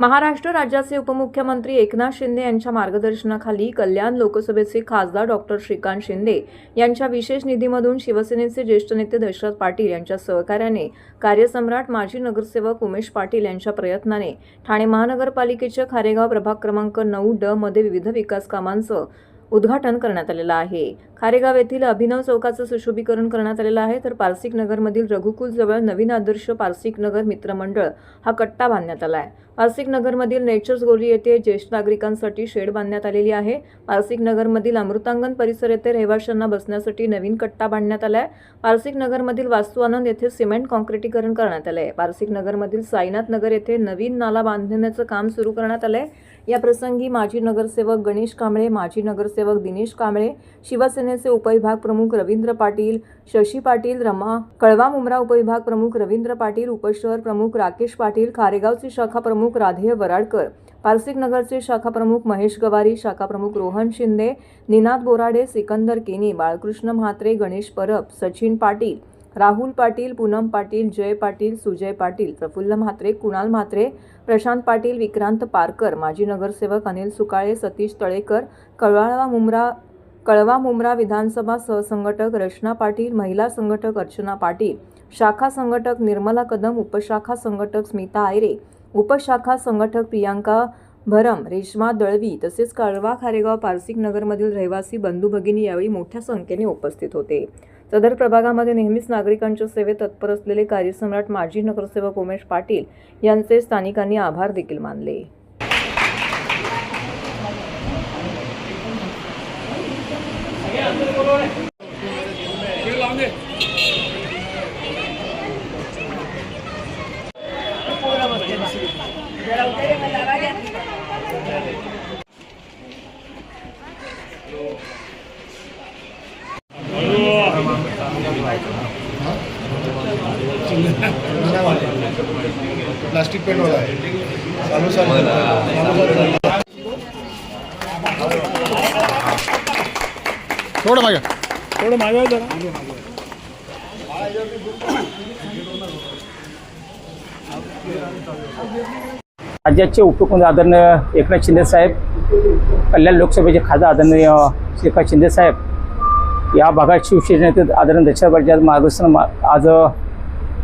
महाराष्ट्र राज्याचे उपमुख्यमंत्री एकनाथ शिंदे यांच्या मार्गदर्शनाखाली कल्याण लोकसभेचे खासदार डॉक्टर श्रीकांत शिंदे यांच्या विशेष निधीमधून शिवसेनेचे ज्येष्ठ नेते दशरथ पाटील यांच्या सहकार्याने कार्यसम्राट माजी नगरसेवक उमेश पाटील यांच्या प्रयत्नाने ठाणे महानगरपालिकेच्या खारेगाव प्रभाग क्रमांक नऊ ड मध्ये विविध विकास कामांचं उद्घाटन करण्यात आलेलं आहे. खारेगाव येथील अभिनव चौकाचं सुशोभीकरण करण्यात आलेलं आहे तर पारसिक नगरमधील रघुकुलजवळ नवीन आदर्श पारसिक नगर मित्रमंडळ हा कट्टा बांधण्यात आला आहे पारसिक नगरमधील नेचर्स गोरी येथे ज्येष्ठ नागरिकांसाठी शेड बांधण्यात आलेली आहे. पारसिक नगरमधील अमृतांगण परिसर येथे रहिवाशांना बसण्यासाठी नवीन कट्टा बांधण्यात आला आहे पारसिक नगरमधील वास्तुआनंद येथे सिमेंट कॉन्क्रिटीकरण करण्यात आलं आहे पारसिक नगरमधील साईनाथ नगर येथे नवीन नाला बांधण्याचं काम सुरू करण्यात आलं आहे या प्रसंगी माजी नगरसेवक गणेश कांबळे माजी नगरसेवक दिनेश कांबळे शिवसेनेचे उपविभाग प्रमुख रवींद्र पाटील शशी पाटील रमा कळवा मुंब्रा उपविभाग प्रमुख रवींद्र पाटील उपशहर प्रमुख राकेश पाटील खारेगावचे शाखा प्रमुख राधेय वराडकर पारसिक नगरचे शाखा प्रमुख महेश गवारी शाखा प्रमुख रोहन शिंदे निनाद बोराडे सिकंदर केनी बाळकृष्ण म्हात्रे गणेश परब सचिन पाटील राहुल पाटील पूनम पाटील जय पाटील सुजय पाटील प्रफुल्ल म्हात्रे कुणाल म्हात्रे प्रशांत पाटील विक्रांत पारकर माजी नगरसेवक अनिल सुकाळे सतीश तळेकर कळवाळवा मुंब्रा कळवा मुंब्रा विधानसभा सहसंघटक रचना पाटील महिला संघटक अर्चना पाटील शाखा संघटक निर्मला कदम उपशाखा संघटक स्मिता आयरे उपशाखा संघटक प्रियांका भरम रेश्मा दळवी तसेच कळवा खारेगाव पारसिक नगरमधील रहिवासी बंधू भगिनी यावेळी मोठ्या संख्येने उपस्थित होते. सदर प्रभागामध्ये नेहमीच नागरिकांच्या सेवेत तत्पर असलेले कार्यसम्राट माजी नगरसेवक उमेश पाटील यांचे स्थानिकांनी आभार देखील मानले. प्लास्टिक पेंटवाला आहे. चालू चालू. थोडं मागे. थोडं मागे जरा. राज्याचे उपमुख्यमंत्री आदरणीय एकनाथ शिंदे साहेब कल्याण लोकसभेचे खासदार आदरणीय श्रीकांत शिंदे साहेब या भागात शिवसेनेचे आदरणीय दक्षिण मार्गदर्शन मा- आज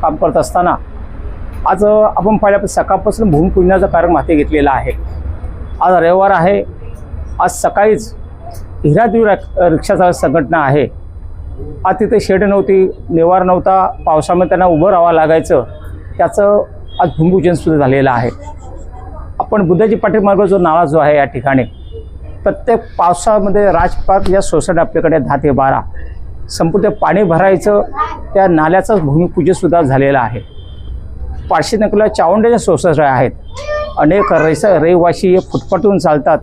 काम करत असताना आज आपण पहिल्या सकाळपासून भूमिपूजनाचा कार्यक्रम हाती घेतलेला आहे. आज रविवार आहे. आज सकाळीच हिरादेवी रक- रिक्षाचा संघटना आहे. आज तिथे शेड नव्हती निवार नव्हता पावसामध्ये त्यांना उभं राहावं लागायचं. त्याचं आज भूमिपूजन सुद्धा झालेलं आहे. आपण बुद्धाजी पाठीमार्ग जो नाळा जो आहे या ठिकाणी प्रत्येक पावसामध्ये राजपात या सोसायटी आपल्याकडे दहा ते बारा संपूर्ण पाणी भरायचं त्या नाल्याचं भूमिपूजनसुद्धा झालेलं आहे. पाचशे नकला चावंड्याच्या सोसायटी आहेत. अनेक रैस रहिवासी हे फुटपाटून चालतात.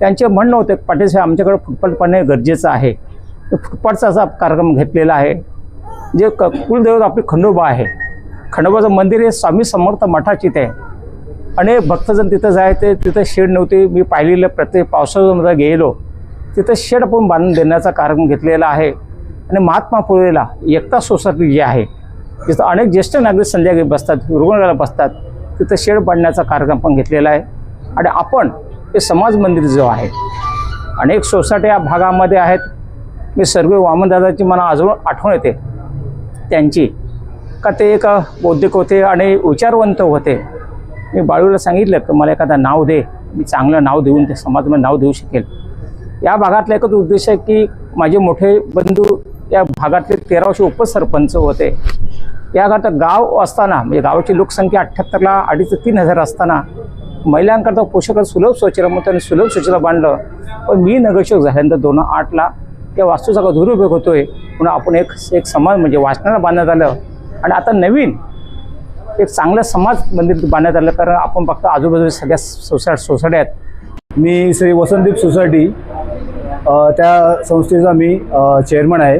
त्यांचे म्हणणं होतं पाटील आमच्याकडे फुटपाट पाणी गरजेचं आहे. फुटपाटचा असा कार्यक्रम घेतलेला आहे जे क कुलदैवत आपली खंडोबा आहे. खंडोबाचं मंदिर हे स्वामी समर्थ मठाची ते आहे. अनेक भक्तजण तिथं जायचे तिथं शेड नव्हती. मी पाहिलेलं प्रत्येक पावसाळ्यामध्ये गेलो. तिथं शेड आपण बांधून देण्याचा कार्यक्रम घेतलेला आहे. आणि महात्मा फुलेला एकता सोसायटी जी आहे तिथं अनेक ज्येष्ठ नागरिक संध्याकाळी बसतात रुग्णालयाला बसतात. तिथं शेड पाडण्याचा कार्यक्रम पण घेतलेला आहे. आणि आपण हे समाज मंदिर जो आहे अनेक सोसायट्या या भागामध्ये आहेत. मी सर्व वामनदादाची मला अजून आठवण येते. त्यांची का ते एक बौद्धिक होते आणि विचारवंत होते. मी बाळूला सांगितलं की मला एखादा नाव दे. मी चांगलं नाव देऊन ते समाजामध्ये नाव देऊ शकेल. या भागातला एकच उद्देश आहे की माझे मोठे बंधू या भागातले तेराशे उपसरपंच होते. याकरता गाव असताना म्हणजे गावाची लोकसंख्या अठ्ठ्याहत्तरला अडीच ते तीन हजार असताना महिलांकरता पोषक सुलभ स्वच्छता म्हणून त्यांनी सुलभ स्वच्छता बांधलं. पण मी नगरसेवक झाल्यानंतर दोन आठला त्या वास्तूचा का दुरुपयोग आहे म्हणून आपण एक एक समाज म्हणजे वाचनाला बांधण्यात आलं. आणि आता नवीन एक चांगलं समाज मंदिर बांधण्यात आलं. कारण आपण फक्त आजूबाजूच्या सगळ्या सोसाय सोसायट्या आहेत मी श्री वसंतदीप सोसायटी त्या संस्थेचा मी चेअरमन आहे.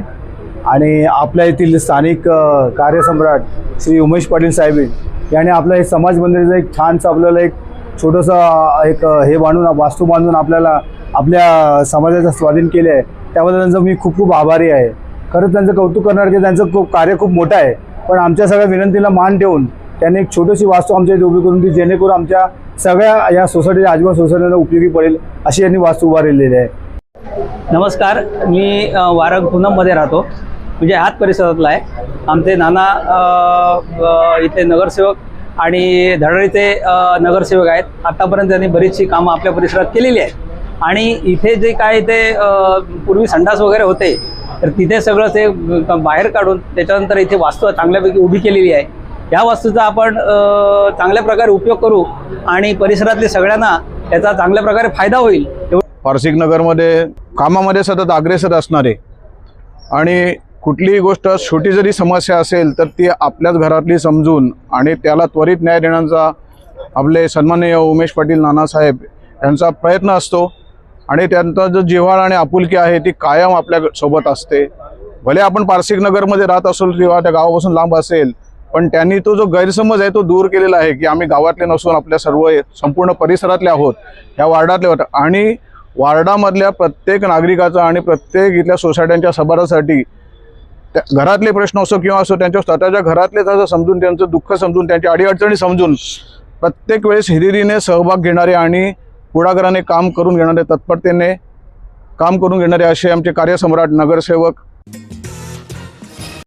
आणि आपल्या येथील स्थानिक कार्यसम्राट श्री उमेश पाटील साहेब यांनी आपल्या हे समाज मंदिराचं एक छानसं आपल्याला एक छोटंसं एक हे बांधून वास्तू बांधून आपल्याला आपल्या समाजाचं स्वाधीन केले आहे. त्याबद्दल त्यांचं मी खूप खूप आभारी आहे. खरंच त्यांचं कौतुक करणार की त्यांचं खूप कार्य खूप मोठं आहे. पण आमच्या सगळ्या विनंतीला मान ठेवून त्यांनी एक छोटीशी वास्तू आमच्या इथे उभी करून ती जेणेकरून आमच्या सगळ्या या सोसायटी आजोबा सोसायटीला उपयोगी पडेल अशी यांनी वास्तू उभारलेली आहे. नमस्कार मी वारंग पुनममध्ये राहतो. म्हणजे ह्याच परिसरातला आहे. आमचे नाना इथे नगरसेवक आणि धडळीचे नगरसेवक आहेत. आतापर्यंत त्यांनी बरीचशी कामं आपल्या परिसरात केलेली आहेत. आणि इथे जे काय ते पूर्वी संडास वगैरे होते तर तिथे सगळं ते बाहेर काढून त्याच्यानंतर इथे वास्तू चांगल्यापैकी उभी केलेली आहे. ह्या वास्तूचा आपण चांगल्या प्रकारे उपयोग करू आणि परिसरातले सगळ्यांना त्याचा चांगल्या प्रकारे फायदा होईल. पारसिक नगरमध्ये कामामध्ये सतत अग्रेसर असणारे आणि कुठलीही गोष्ट छोटी जरी समस्या असेल तर ती आपल्याच घरातली समजून आणि त्याला त्वरित न्याय देण्याचा आपले सन्माननीय उमेश पाटील नानासाहेब यांचा प्रयत्न असतो. आणि त्यांचा जो जिव्हाळ आणि आपुलकी आहे ती कायम आपल्यासोबत असते. भले आपण पारसिक नगरमध्ये राहत असो किंवा त्या गावापासून लांब असेल पण त्यांनी तो जो गैरसमज आहे तो दूर केलेला आहे की आम्ही गावातले नसून आपल्या सर्व संपूर्ण परिसरातले आहोत या वार्डातले होत. आणि वार्डामधल्या प्रत्येक नागरिकाचा आणि प्रत्येक इथल्या सोसायट्यांच्या सभारासाठी घरातले प्रश्न असो किंवा असो त्यांच्या स्वतःच्या घरातले तसं समजून त्यांचं दुःख समजून त्यांच्या अडीअडचणी समजून प्रत्येक वेळेस हिरिरीने सहभाग घेणारे आणि पुढाकाराने काम करून घेणारे तत्परतेने काम करून घेणारे असे आमचे कार्यसम्राट नगरसेवक